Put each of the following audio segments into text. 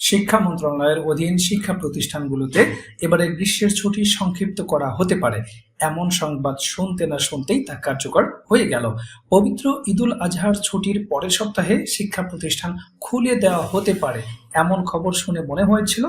শিক্ষা মন্ত্রণালয়ের অধীন শিক্ষা প্রতিষ্ঠানগুলোতে এবারে গ্রীষ্মের ছুটি সংক্ষিপ্ত করা হতে পারে। এমন সংবাদ শুনতে না শুনতেই তা কার্যকর হয়ে গেল। পবিত্র ঈদুল আজহার ছুটির পরের সপ্তাহে শিক্ষা প্রতিষ্ঠান খুলে দেওয়া হতে পারে এমন খবর শুনে মনে হয়েছিল,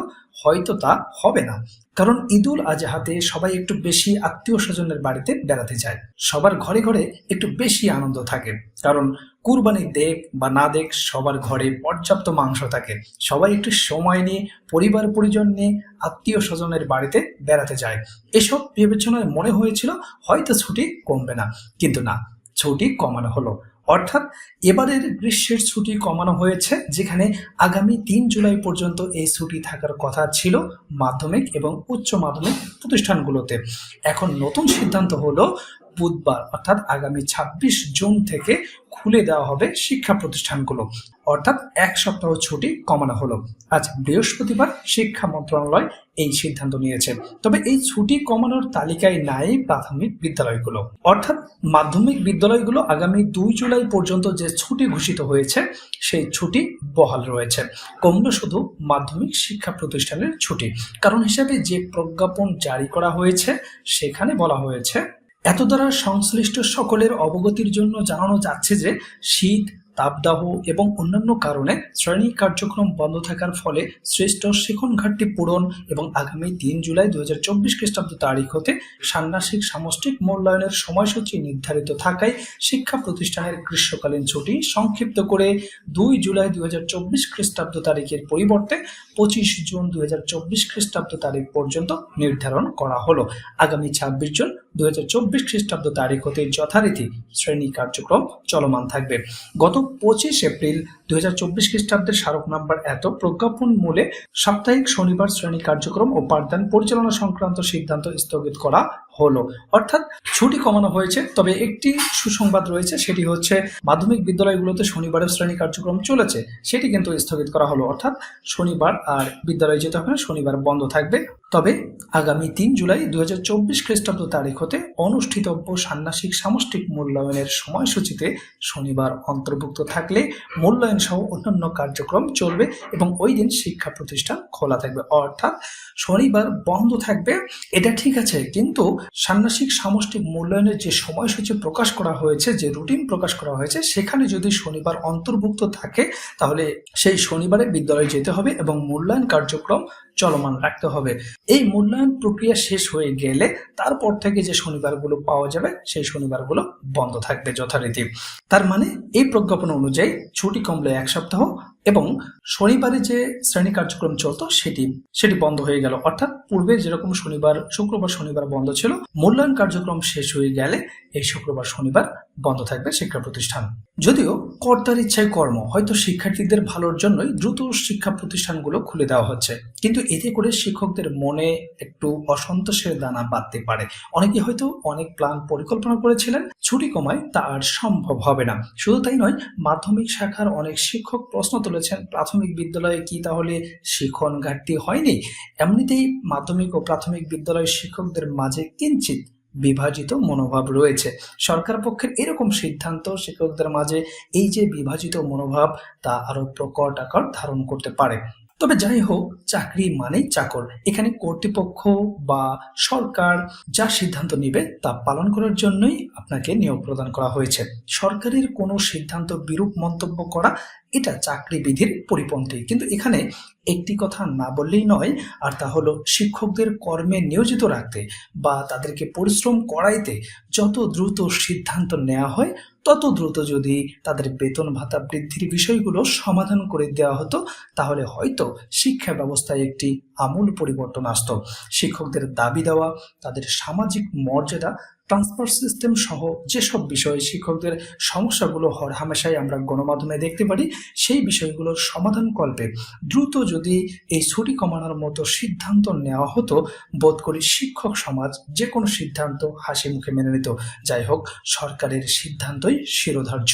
হয়তো তা হবে না। কারণ ঈদুল আজহাতে সবাই একটু বেশি আত্মীয় স্বজনের বাড়িতে বেড়াতে যায়। সবার ঘরে ঘরে একটু বেশি আনন্দ থাকে। কারণ কুরবানি দেখ বা না দেখ সবার ঘরে পর্যাপ্ত মাংস থাকে। সবাই একটু সময় নিয়ে, পরিবার পরিজন নিয়ে আত্মীয় স্বজনের বাড়িতে বেড়াতে যায়। এসব বিবেচনায় মনে হয়েছিল, হয়তো ছুটি কমবে না। কিন্তু না, ছুটি কমানো হলো। অর্থাৎ এবারের গ্রীষ্মের ছুটি কমানো হয়েছে, যেখানে আগামী তিন জুলাই পর্যন্ত এই ছুটি থাকার কথা ছিল মাধ্যমিক এবং উচ্চ মাধ্যমিক প্রতিষ্ঠানগুলোতে। এখন নতুন সিদ্ধান্ত হলো বুধবার, অর্থাৎ আগামী ছাব্বিশ জুন থেকে খুলে দেওয়া হবে শিক্ষা প্রতিষ্ঠানগুলো। অর্থাৎ এক সপ্তাহ ছুটি কমানো হলো। আজ বৃহস্পতিবার শিক্ষা মন্ত্রণালয় এই সিদ্ধান্ত নিয়েছে। তবে এই ছুটি কমানোর তালিকায় নাই প্রাথমিক বিদ্যালয়গুলো। অর্থাৎ মাধ্যমিক বিদ্যালয়গুলো আগামী দুই জুলাই পর্যন্ত যে ছুটি ঘোষিত হয়েছে, সেই ছুটি বহাল রয়েছে। কমল শুধু মাধ্যমিক শিক্ষা প্রতিষ্ঠানের ছুটি। কারণ হিসাবে যে প্রজ্ঞাপন জারি করা হয়েছে, সেখানে বলা হয়েছে এত দ্বারা সংশ্লিষ্ট সকলের অবগতির জন্য জানানো যাচ্ছে যে শীত, তাপদাহ এবং অন্যান্য কারণে শ্রেণি কার্যক্রম বন্ধ থাকার ফলে শ্রেষ্ঠ শিখন ঘাটতি পূরণ এবং আগামী তিন জুলাই দু হাজার চব্বিশ খ্রিস্টাব্দ তারিখ হতে ষান্মাসিক সামষ্টিক মূল্যায়নের সময়সূচি নির্ধারিত থাকায় শিক্ষা প্রতিষ্ঠানের গ্রীষ্মকালীন ছুটি সংক্ষিপ্ত করে দুই জুলাই দু হাজার চব্বিশ খ্রিস্টাব্দ তারিখের পরিবর্তে পঁচিশ জুন দু হাজার চব্বিশ খ্রিস্টাব্দ তারিখ পর্যন্ত নির্ধারণ করা হলো। আগামী ছাব্বিশ জুন দু চব্বিশ খ্রিস্টাব্দ তারিখ হতে যথারীতি শ্রেণি কার্যক্রম চলমান থাকবে। গত পঁচিশ এপ্রিল দু চব্বিশ খ্রিস্টাব্দের স্মারক নাম্বার এত প্রজ্ঞাপন মূলে সাপ্তাহিক শনিবার শ্রেণি কার্যক্রম ও পাঠদান পরিচালনা সংক্রান্ত সিদ্ধান্ত স্থগিত করা হলো। অর্থাৎ ছুটি কমানো হয়েছে, তবে একটি সুসংবাদ রয়েছে, সেটি হচ্ছে মাধ্যমিক বিদ্যালয়গুলোতে শনিবারের শ্রেণি কার্যক্রম চলেছে, সেটি কিন্তু স্থগিত করা হলো। অর্থাৎ শনিবার আর বিদ্যালয়ে যেতে হবে না, শনিবার বন্ধ থাকবে। তবে আগামী তিন জুলাই দু হাজার চব্বিশ খ্রিস্টাব্দ তারিখ হতে অনুষ্ঠিতব্য ষান্মাসিক সামষ্টিক মূল্যায়নের সময়সূচিতে শনিবার অন্তর্ভুক্ত থাকলে মূল্যায়ন সহ অন্যান্য কার্যক্রম চলবে এবং ওই দিন শিক্ষা প্রতিষ্ঠান খোলা থাকবে। অর্থাৎ শনিবার বন্ধ থাকবে, এটা ঠিক আছে, কিন্তু ষান্মাসিক সামষ্টিক মূল্যায়নের যে সময়সূচি প্রকাশ করা হয়েছে, যে রুটিন প্রকাশ করা হয়েছে, সেখানে যদি শনিবার অন্তর্ভুক্ত থাকে, তাহলে সেই শনিবারে বিদ্যালয়ে যেতে হবে এবং মূল্যায়ন কার্যক্রম চলমান রাখতে হবে। এই মূল্যায়ন প্রক্রিয়া শেষ হয়ে গেলে তারপর থেকে যে শনিবারগুলো পাওয়া যাবে, সেই শনিবারগুলো বন্ধ থাকবে যথারীতি। তার মানে এই প্রজ্ঞাপন অনুযায়ী ছুটি কমলে এক সপ্তাহ এবং শনিবারে যে শ্রেণি কার্যক্রম চলতো, সেটি সেটি বন্ধ হয়ে গেল। অর্থাৎ পূর্বে যেরকম শনিবার, শুক্রবার, শনিবার বন্ধ ছিল, মূল্যায়ন কার্যক্রম শেষ হয়ে গেলে এই শুক্রবার, শনিবার বন্ধ থাকবে শিক্ষা প্রতিষ্ঠান। যদিও কর্তার ইচ্ছায় কর্ম, হয়তো শিক্ষার্থীদের ভালোর জন্যই দ্রুত শিক্ষা প্রতিষ্ঠানগুলো খুলে দেওয়া হচ্ছে। কিন্তু এতে করে শিক্ষকদের মনে একটু অসন্তোষের দানা বাঁধতে পারে। অনেকে হয়তো অনেক প্ল্যান পরিকল্পনা করেছিলেন, ছুটি কমায় তা আর সম্ভব হবে না। শুধু তাই নয়, মাধ্যমিক শাখার অনেক শিক্ষক প্রশ্ন তুলেছেন, প্রাথমিক বিদ্যালয়ে কি তাহলে শিখন ঘাটতি হয়নি? এমনিতেই মাধ্যমিক ও প্রাথমিক বিদ্যালয়ের শিক্ষকদের মাঝে কিঞ্চিত বিভাজিত মনোভাব রয়েছে। সরকার পক্ষের এরকম সিদ্ধান্ত শিক্ষকদের মাঝে এই যে বিভাজিত মনোভাব, তা আরও প্রকট আকার ধারণ করতে পারে। তবে যাই হোক চাকরি মানেই চাকর। এখানে কর্তৃপক্ষ বা সরকার যা সিদ্ধান্ত নেবে তা পালন করার জন্যই আপনাকে নিয়োগ প্রদান করা হয়েছে। সরকারের কোনো সিদ্ধান্ত বিরূপ মন্তব্য করা এটা চাকরি বিধির পরিপন্থী। কিন্তু এখানে একটি কথা না বললেই নয়, আর তা হলো শিক্ষকদের কর্মে নিয়োজিত রাখতে বা তাদেরকে পরিশ্রম করাইতে যত দ্রুত সিদ্ধান্ত নেওয়া হয়, তত দ্রুত যদি তাদের বেতন ভাতা বৃদ্ধির বিষয়গুলো সমাধান করে দেওয়া হতো, তাহলে হয়তো শিক্ষা ব্যবস্থায় একটি আমূল পরিবর্তন আসত। শিক্ষকদের দাবি দেওয়া, তাদের সামাজিক মর্যাদা ট্রান্সফার সিস্টেম সহ যেসব বিষয়ে শিক্ষকদের সমস্যাগুলো হর হামেশাই আমরা গণমাধ্যমে দেখতে পারি, সেই বিষয়গুলোর সমাধান কল্পে দ্রুত যদি এই ছুটি কমানোর মতো সিদ্ধান্ত নেওয়া হতো, বোধ করি শিক্ষক সমাজ যে কোনো সিদ্ধান্ত হাসি মুখে মেনে নিত। যাই হোক, সরকারের সিদ্ধান্তই শিরোধার্য।